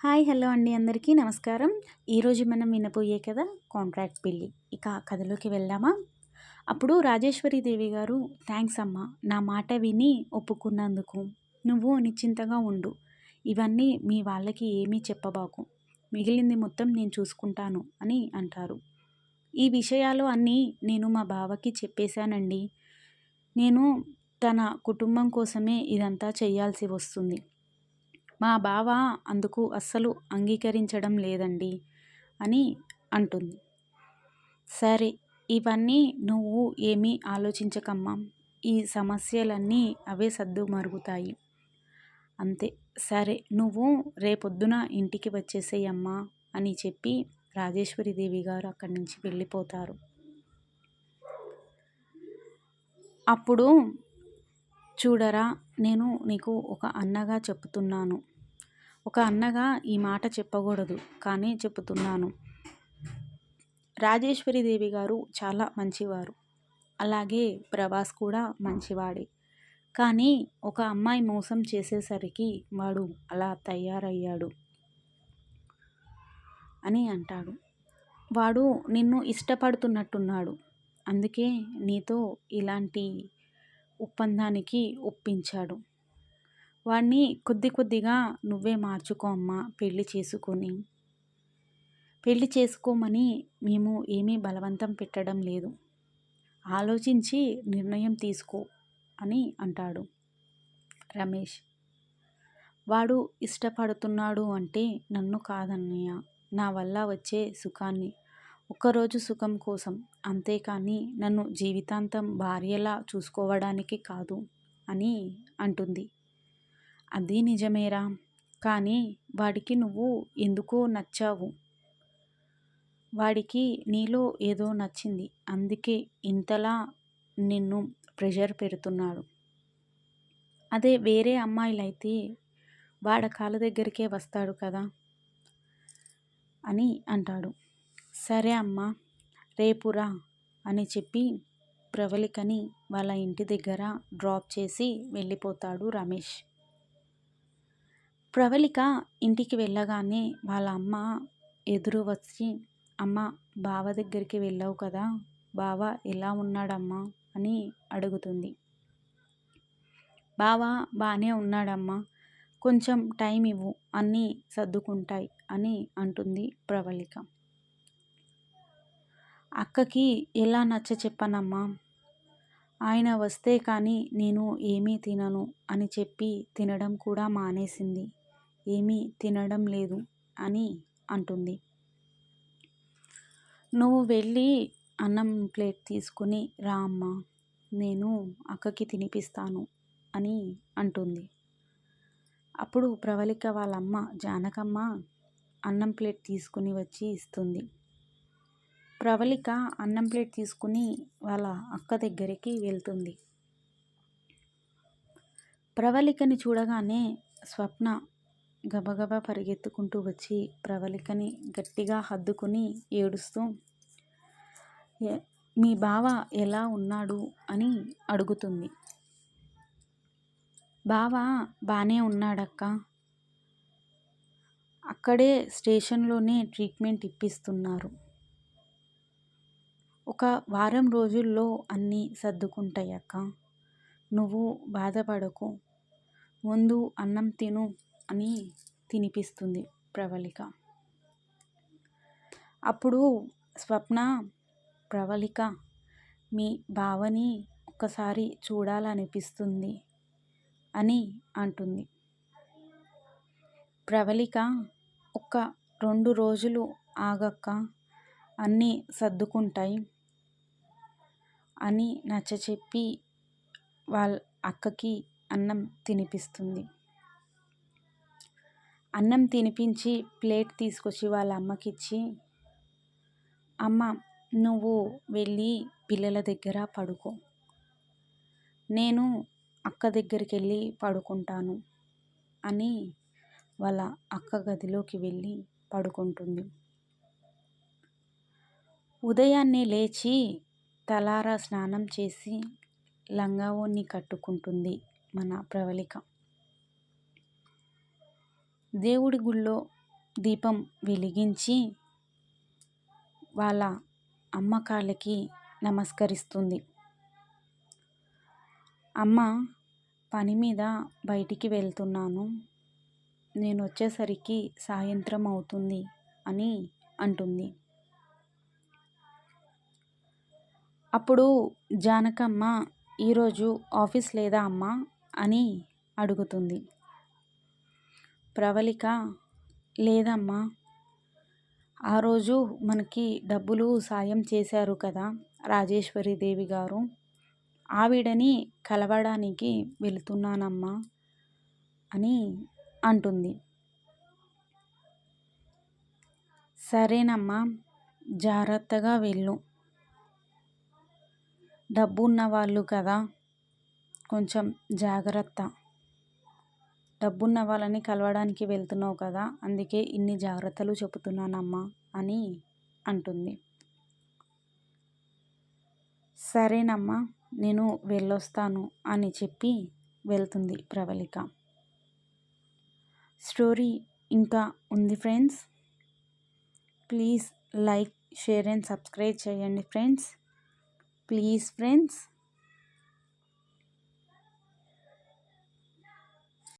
Hi hello అండి అందరికీ నమస్కారం. ఈరోజు మనం వినపోయే కదా కాంట్రాక్ట్ పెళ్ళి. ఇక కథలోకి వెళ్దామా? అప్పుడు రాజేశ్వరి దేవి గారు థ్యాంక్స్ అమ్మా నా మాట విని ఒప్పుకున్నందుకు. నువ్వు నిశ్చింతగా ఉండు. ఇవన్నీ మీ వాళ్ళకి ఏమీ చెప్పబాకు. మిగిలింది మొత్తం నేను చూసుకుంటాను అని అంటారు. ఈ విషయాలు అన్నీ నేను మా బావకి చెప్పేశానండి. నేను తన కుటుంబం కోసమే ఇదంతా చేయాల్సి వస్తుంది. మా బావ అందుకు అస్సలు అంగీకరించడం లేదండి అని అంటుంది. సరే ఇవన్నీ నువ్వు ఏమీ ఆలోచించకమ్మా. ఈ సమస్యలన్నీ అవే సర్దు మరుగుతాయి. అంతే. సరే నువ్వు రేపొద్దున ఇంటికి వచ్చేసేయమ్మా అని చెప్పి రాజేశ్వరి దేవి గారు అక్కడి నుంచి వెళ్ళిపోతారు. అప్పుడు చూడరా నేను నీకు ఒక అన్నగా చెప్తున్నాను. ఒక అన్నగా ఈ మాట చెప్పకూడదు కానీ చెప్తున్నాను రాజేశ్వరి దేవి గారు చాలా మంచివారు. అలాగే ప్రభాస్ కూడా మంచివాడే. కానీ ఒక అమ్మాయి మోసం చేసేసరికి వాడు అలా తయారయ్యాడు అని అంటాడు. వాడు నిన్ను ఇష్టపడుతున్నట్టున్నాడు. అందుకే నీతో ఇలాంటి ఒప్పందానికి ఒప్పించాడు. వాడిని కొద్ది కొద్దిగా నువ్వే మార్చుకో అమ్మా పెళ్ళి చేసుకొని. పెళ్ళి చేసుకోమని మేము ఏమీ బలవంతం పెట్టడం లేదు. ఆలోచించి నిర్ణయం తీసుకో అని అంటాడు రమేష్. వాడు ఇష్టపడుతున్నాడు అంటే నన్ను కాదన్నయ్య. నా వల్ల వచ్చే సుఖాన్ని. ఒక్కరోజు సుఖం కోసం. అంతేకాని నన్ను జీవితాంతం భార్యలా చూసుకోవడానికి కాదు అని అంటుంది. అది నిజమేరా. కానీ వాడికి నువ్వు ఎందుకో నచ్చావు. వాడికి నీలో ఏదో నచ్చింది. అందుకే ఇంతలా నిన్ను ప్రెషర్ పెడుతున్నాడు. అదే వేరే అమ్మాయిలైతే వాడ కాళ్ళ దగ్గరికే వస్తాడు కదా అని అంటాడు. సరే అమ్మా రేపురా అని చెప్పి ప్రవళికని వాళ్ళ ఇంటి దగ్గర డ్రాప్ చేసి వెళ్ళిపోతాడు రమేష్. ప్రవళిక ఇంటికి వెళ్ళగానే వాళ్ళ అమ్మ ఎదురు వచ్చి అమ్మ బావ దగ్గరికి వెళ్ళావు కదా బావ ఎలా ఉన్నాడమ్మా? అని అడుగుతుంది. బావ బాగానే ఉన్నాడమ్మా కొంచెం టైం ఇవ్వు అన్నీ సర్దుకుంటాయి అని అంటుంది ప్రవళిక. అక్కకి ఎలా నచ్చ చెప్పనమ్మా? ఆయన వస్తే కానీ నేను ఏమీ తినను అని చెప్పి తినడం కూడా మానేసింది. ఏమీ తినడం లేదు అని అంటుంది. నువ్వు వెళ్ళి అన్నం ప్లేట్ తీసుకుని రా అమ్మా నేను అక్కకి తినిపిస్తాను అని అంటుంది. అప్పుడు ప్రవళిక వాళ్ళమ్మ జానకమ్మ అన్నం ప్లేట్ తీసుకుని వచ్చి ఇస్తుంది. ప్రవళిక అన్నం ప్లేట్ తీసుకుని వాళ్ళ అక్క దగ్గరికి వెళ్తుంది. ప్రవళికని చూడగానే స్వప్న గబగబా పరిగెత్తుకుంటూ వచ్చి ప్రవళికని గట్టిగా హద్దుకుని ఏడుస్తూ మీ బావ ఎలా ఉన్నాడు? అని అడుగుతుంది. బావ బాగానే ఉన్నాడక్క. అక్కడే స్టేషన్లోనే ట్రీట్మెంట్ ఇప్పిస్తున్నారు. ఒక వారం రోజుల్లో అన్నీ సర్దుకుంటాయి అక్క నువ్వు బాధపడకు. ముందు అన్నం తిను. అని తినిపిస్తుంది ప్రవళిక. అప్పుడు స్వప్న ప్రవళిక మీ బావని ఒక్కసారి చూడాలనిపిస్తుంది అని అంటుంది. ప్రవళిక ఒక్క రెండు రోజులు ఆగక్క అన్నీ సర్దుకుంటాయి అని నచ్చచెప్పి వాళ్ళ అక్కకి అన్నం తినిపిస్తుంది. అన్నం తినిపించి ప్లేట్ తీసుకొచ్చి వాళ్ళ అమ్మకిచ్చి అమ్మ నువ్వు వెళ్ళి పిల్లల దగ్గర పడుకో. నేను అక్క దగ్గరికి వెళ్ళి పడుకుంటాను అని వాళ్ళ అక్క గదిలోకి వెళ్ళి పడుకుంటుంది. ఉదయాన్నే లేచి తలారా స్నానం చేసి లంగావోని కట్టుకుంటుంది మన ప్రవళిక. దేవుడి గుళ్ళో దీపం వెలిగించి వాళ్ళ అమ్మ కాళ్ళకి నమస్కరిస్తుంది. అమ్మ పని మీద బయటికి వెళ్తున్నాను. నేను వచ్చేసరికి సాయంత్రం అవుతుంది అని అంటుంది. అప్పుడు జానకమ్మ ఈరోజు ఆఫీస్ లేదా అమ్మ? అని అడుగుతుంది. ప్రవళిక లేదమ్మా. ఆ రోజు మనకి డబ్బులు సాయం చేశారు కదా రాజేశ్వరి దేవి గారు. ఆవిడని కలవడానికి వెళుతున్నానమ్మా అని అంటుంది. సరేనమ్మా జాగ్రత్తగా వెళ్ళు. డబ్బున్న వాళ్ళు కదా కొంచెం జాగ్రత్త. డబ్బున్న వాళ్ళని కలవడానికి వెళ్తున్నావు కదా అందుకే ఇన్ని జాగ్రత్తలు చెబుతున్నానమ్మా అని అంటుంది. సరేనమ్మా నేను వెళ్ళొస్తాను అని చెప్పి వెళ్తుంది ప్రవళిక. స్టోరీ ఇంకా ఉంది friends. Please like share and subscribe చేయండి ఫ్రెండ్స్. Please friends.